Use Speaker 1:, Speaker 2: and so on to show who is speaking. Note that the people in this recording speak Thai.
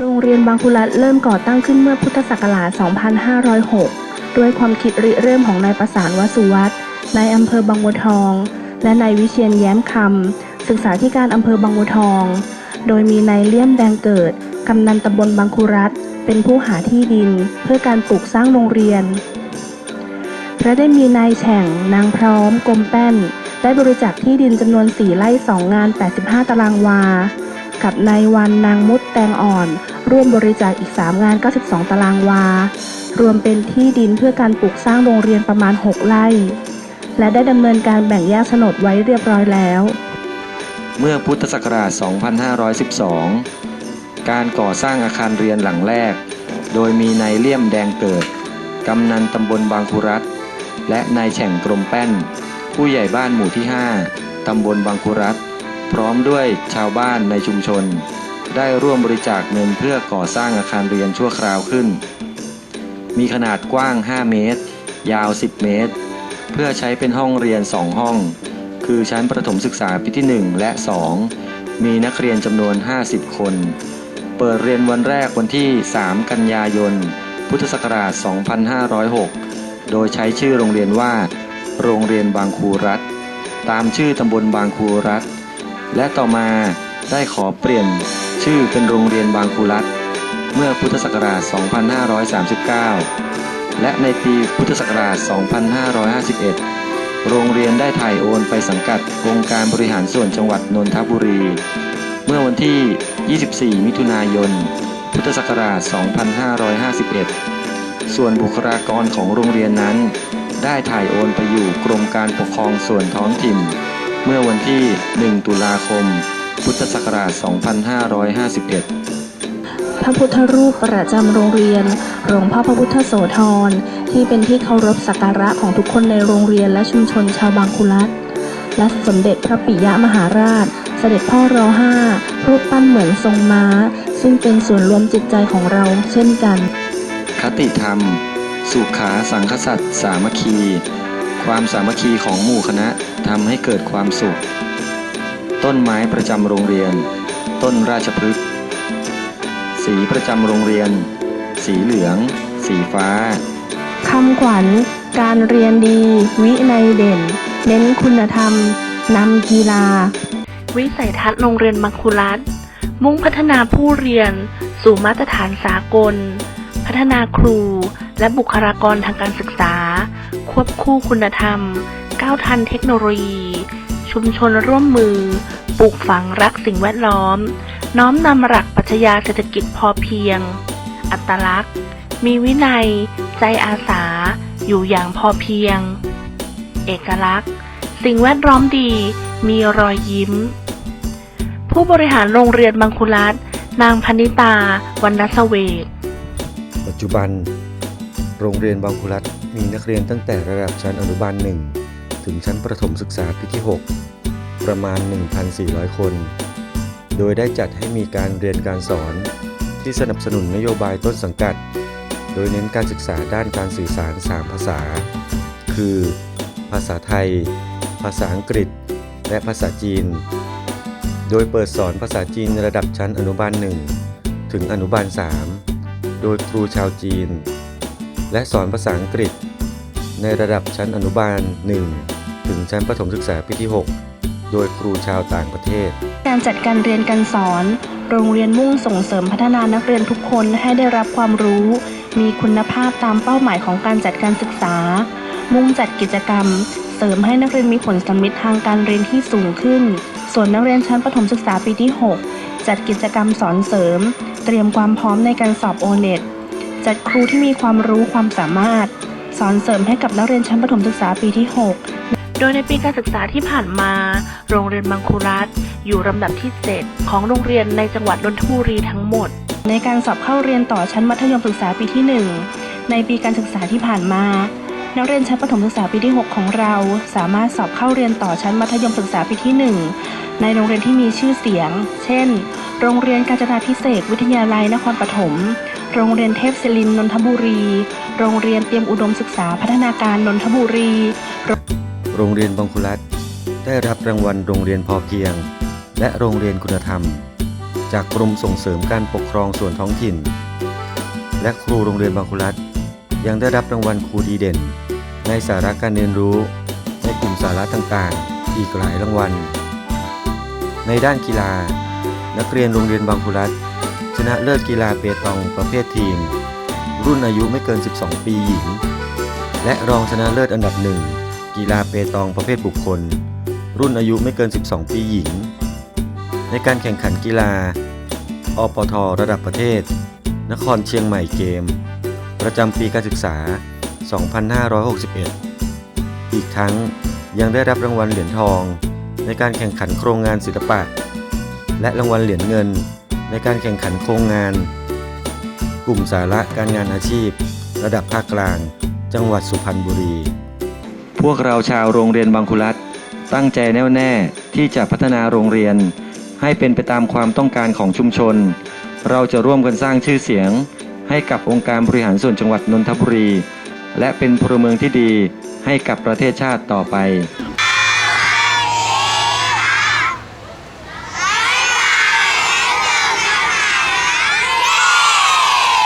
Speaker 1: โรงเรียนบางคุรัตเริ่มก่อตั้งขึ้นเมื่อพุทธศักราช 2506 ด้วยความคิดริเริ่มของนายประสานวสุวัตนายอำเภอบางบัวทอง และนายวิเชียนแย้มคำศึกษาธิการอำเภอบางบัวทอง โดยมีนายเลี่ยมแดงเกิด กำนันตำบลบางคุรัตเป็นผู้หาที่ดิน เพื่อการปลูกสร้างโรงเรียน และได้มีนายแฉ่ง นางพร้อมกรมแป้น ได้บริจาคที่ดินจำนวน 4 ไร่ 2 งาน 85 ตารางวา กับนายวันนางมุดแตงอ่อน ร่วมบริจาคอีก 3 งาน 92 ตารางวา รวมเป็นที่ดินเพื่อการปลูกสร้างโรงเรียนประมาณ 6 ไร่ และได้ดำเนินการแบ่งแยกโฉนดไว้เรียบร้อยแล้ว
Speaker 2: เมื่อพุทธศักราช 2512 การก่อสร้างอาคารเรียนหลังแรก โดยมีนายเลี่ยมแดงเกิด กำนันตำบลบางคุรัตและนายแฉ่งกรมแป้น ผู้ใหญ่บ้านหมู่ที่ 5 ตำบลบางคุรัต พร้อมด้วยชาวบ้านในชุมชน ได้ร่วมบริจาคเงินเพื่อก่อสร้างอาคารเรียนชั่วคราวขึ้น มีขนาดกว้าง 5 เมตร ยาว 10 เมตร เพื่อใช้เป็นห้องเรียน 2 ห้อง คือชั้นประถมศึกษาปีที่ 1 และ 2 มีนักเรียนจำนวน 50 คน เปิดเรียนวันแรกวันที่ 3 กันยายน พุทธศักราช 2506 โดยใช้ชื่อโรงเรียนว่า โรงเรียนบางครูรัฐ ตามชื่อตำบลบางครูรัฐ และต่อมาได้ขอเปลี่ยนชื่อเป็นโรงเรียนบางครูรัฐเมื่อพุทธศักราช 2539 และในปีพุทธศักราช 2551 โรงเรียนได้ถ่ายโอนไปสังกัดองค์การบริหารส่วนจังหวัดนนทบุรี เมื่อวันที่ 24 มิถุนายน พุทธศักราช 2551 ส่วนบุคลากรของโรงเรียนนั้น ได้ถ่ายโอนไปอยู่กรมการปกครองส่วนท้องถิ่น เมื่อวันที่ 1 ตุลาคม พุทธศักราช 2551
Speaker 1: พระพุทธรูปประจำโรงเรียน หลวงพ่อพระพุทธโสธร ที่เป็นที่เคารพสักการะของทุกคนในโรงเรียนและชุมชนชาวบางคุรัตและสมเด็จพระปิยมหาราช เสด็จพ่อรอห้ารูปปั้นเหมือนทรงม้า ซึ่งเป็นส่วนรวมจิตใจของเราเช่นกัน
Speaker 2: คติธรรม สุขาสังคสัตย์สามัคคี ความสามัคคีของหมู่คณะทำให้เกิดความสุข ต้นไม้ประจำโรงเรียน ต้นราชพฤกษ์สีประจำโรงเรียน สีเหลือง สีฟ้า
Speaker 1: คำขวัญ การเรียนดี วินัยเด่น เน้นคุณธรรมนำกีฬา วิสัยทัศน์โรงเรียนมังคุรัตน์มุ่งพัฒนาผู้เรียน สู่มาตรฐานสากล พัฒนาครูและบุคลากรทางการศึกษา ควบคู่คุณธรรม ก้าวทันเทคโนโลยี ชุมชนร่วมมือ ปลูกฝังรักสิ่งแวดล้อม น้อมนำหลักปรัชญาเศรษฐกิจพอเพียง อัตลักษณ์ มีวินัย ใจอาสา อยู่อย่างพอเพียง เอกลักษณ์ สิ่งแวดล้อมดี มีรอยยิ้ม ผู้บริหารโรงเรียนบางคุรัตน์นางพนิตาวันนสเวก
Speaker 3: ปัจจุบัน โรงเรียนบางคุรัตมีนักเรียนตั้งแต่ระดับชั้นอนุบาล1ถึงชั้นประถมศึกษาปีที่ 6 ประมาณ 1,400 คน โดยได้จัดให้มีการเรียนการสอนที่สนับสนุนนโยบายต้นสังกัด โดยเน้นการศึกษาด้านการสื่อสาร 3 ภาษา คือ ภาษาไทย ภาษาอังกฤษ และภาษาจีน โดยเปิดสอนภาษาจีนระดับชั้นอนุบาล 1 ถึงอนุบาล 3 โดยครูชาวจีน และสอนภาษาอังกฤษ ในระดับชั้นอนุบาล 1 ถึงชั้นประถมศึกษาปีที่ 6 โดยครูชาวต่างประเทศ
Speaker 1: การจัดการเรียนการสอน โรงเรียนมุ่งส่งเสริมพัฒนานักเรียนทุกคนให้ได้รับความรู้ มีคุณภาพตามเป้าหมายของการจัดการศึกษา มุ่งจัดกิจกรรม เสริมให้นักเรียนมีผลสำลิดทางการเรียนที่สูงขึ้น ส่วนนักเรียนชั้นประถมศึกษาปีที่ 6 จัดกิจกรรมสอนเสริม เตรียมความพร้อมในการสอบโอเน็ต จัดครูที่มีความรู้ความสามารถ สอนเสริมให้กับนักเรียนชั้นประถมศึกษาปีที่ 6 โดยในปีการศึกษาที่ผ่านมา โรงเรียนบางครูรัฐอยู่ลำดับที่ 7 ของโรงเรียนในจังหวัดนนทบุรีทั้งหมด ในการสอบเข้าเรียนต่อชั้นมัธยมศึกษาปีที่ 1 ในปีการศึกษาที่ผ่านมานักเรียนชั้นประถมศึกษาปีที่ 6 ของเรา สามารถสอบเข้าเรียนต่อชั้นมัธยมศึกษาปีที่ 1 ในโรงเรียนที่มีชื่อเสียง เช่น โรงเรียนกาญจนาพิเศษกวิทยาลัยนครปฐม โรงเรียนเทพศิรินนนทบุรี โรงเรียนเตรียมอุดมศึกษาพัฒนาการนนทบุรี
Speaker 3: โรงเรียนบางคุรัตได้รับรางวัลโรงเรียนพอเพียง และโรงเรียนคุณธรรม
Speaker 2: จากกรมส่งเสริมการปกครองส่วนท้องถิ่น และครูโรงเรียนบางคุรัตยังได้รับรางวัลครูดีเด่น ในสาระการเรียนรู้ในกลุ่มสาระต่างๆ อีกหลายรางวัล ในด้านกีฬา นักเรียนโรงเรียนบางคุรัต ชนะเลิศกีฬาเปตองประเภททีม รุ่นอายุไม่เกิน 12 ปีหญิง และรองชนะเลิศอันดับหนึ่งกีฬาเปตองประเภทบุคคล รุ่นอายุไม่เกิน 12 ปีหญิง ในการแข่งขันกีฬา อปท ระดับประเทศ นครเชียงใหม่เกม ประจำปีการศึกษา 2561 อีกทั้งยังได้รับรางวัลเหรียญทอง ในการแข่งขันโครงงานศิลปะ และรางวัลเหรียญเงิน ในการแข่งขันโครงงาน กลุ่มสาระการงานอาชีพ ระดับภาคกลาง จังหวัดสุพรรณบุรี
Speaker 4: พวกเราชาวโรงเรียนบางคุรัตตั้งใจแน่วแน่ที่จะพัฒนาโรงเรียน ให้เป็นไปตามความต้องการของชุมชน เราจะร่วมกันสร้างชื่อเสียง ให้กับองค์การบริหารส่วนจังหวัดนนทบุรี และเป็นพลเมืองที่ดีให้กับประเทศชาติต่อไป